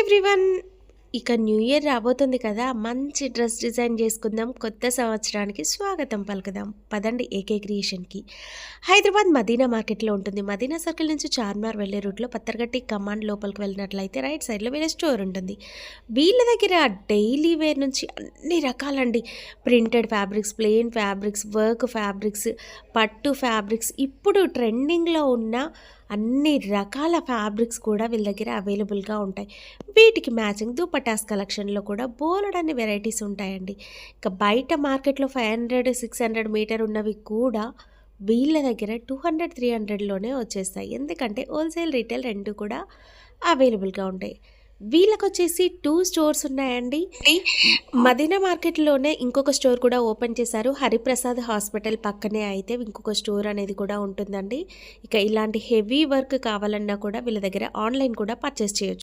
Everyone ఇక new year రాబోతుంది కదా. మంచి డ్రెస్ డిజైన్ చేసుకుందాం. కొత్త సంవత్సరానికి స్వాగతం పలుకుదాం. పదండి ఏకే క్రియేషన్కి. హైదరాబాద్ మదీనా మార్కెట్లో ఉంటుంది. మదీనా సర్కిల్ నుంచి చార్మార్ వెళ్ళే రూట్లో పత్తరగట్టి కమాండ్ లోపలికి వెళ్ళినట్లయితే రైట్ సైడ్లో వేరే స్టోర్ ఉంటుంది. వీళ్ళ దగ్గర డైలీ వేర్ నుంచి అన్ని రకాలండి. Printed fabrics plain fabrics work fabrics పట్టు ఫ్యాబ్రిక్స్. ఇప్పుడు ట్రెండింగ్లో ఉన్న అన్ని రకాల ఫ్యాబ్రిక్స్ కూడా వీళ్ళ దగ్గర అవైలబుల్గా ఉంటాయి. వీటికి మ్యాచింగ్ దుపటాస్ కలెక్షన్లో కూడా బోలెడన్ని వెరైటీస్ ఉంటాయండి. ఇక బయట మార్కెట్లో five hundred six hundred metre ఉన్నవి కూడా వీళ్ళ దగ్గర టూ హండ్రెడ్ త్రీ హండ్రెడ్లోనే వచ్చేస్తాయి. ఎందుకంటే హోల్సేల్ రీటైల్ రెండు కూడా అవైలబుల్గా ఉంటాయి. వీళ్ళకి వచ్చేసి టూ స్టోర్స్ ఉన్నాయండి మదీనా మార్కెట్లోనే ఇంకొక స్టోర్ కూడా ఓపెన్ చేశారు. హరిప్రసాద్ హాస్పిటల్ పక్కనే అయితే ఇంకొక స్టోర్ అనేది కూడా ఉంటుందండి. ఇక ఇలాంటి హెవీ వర్క్ కావాలన్నా కూడా వీళ్ళ దగ్గర ఆన్లైన్ కూడా పర్చేస్ చేయొచ్చు.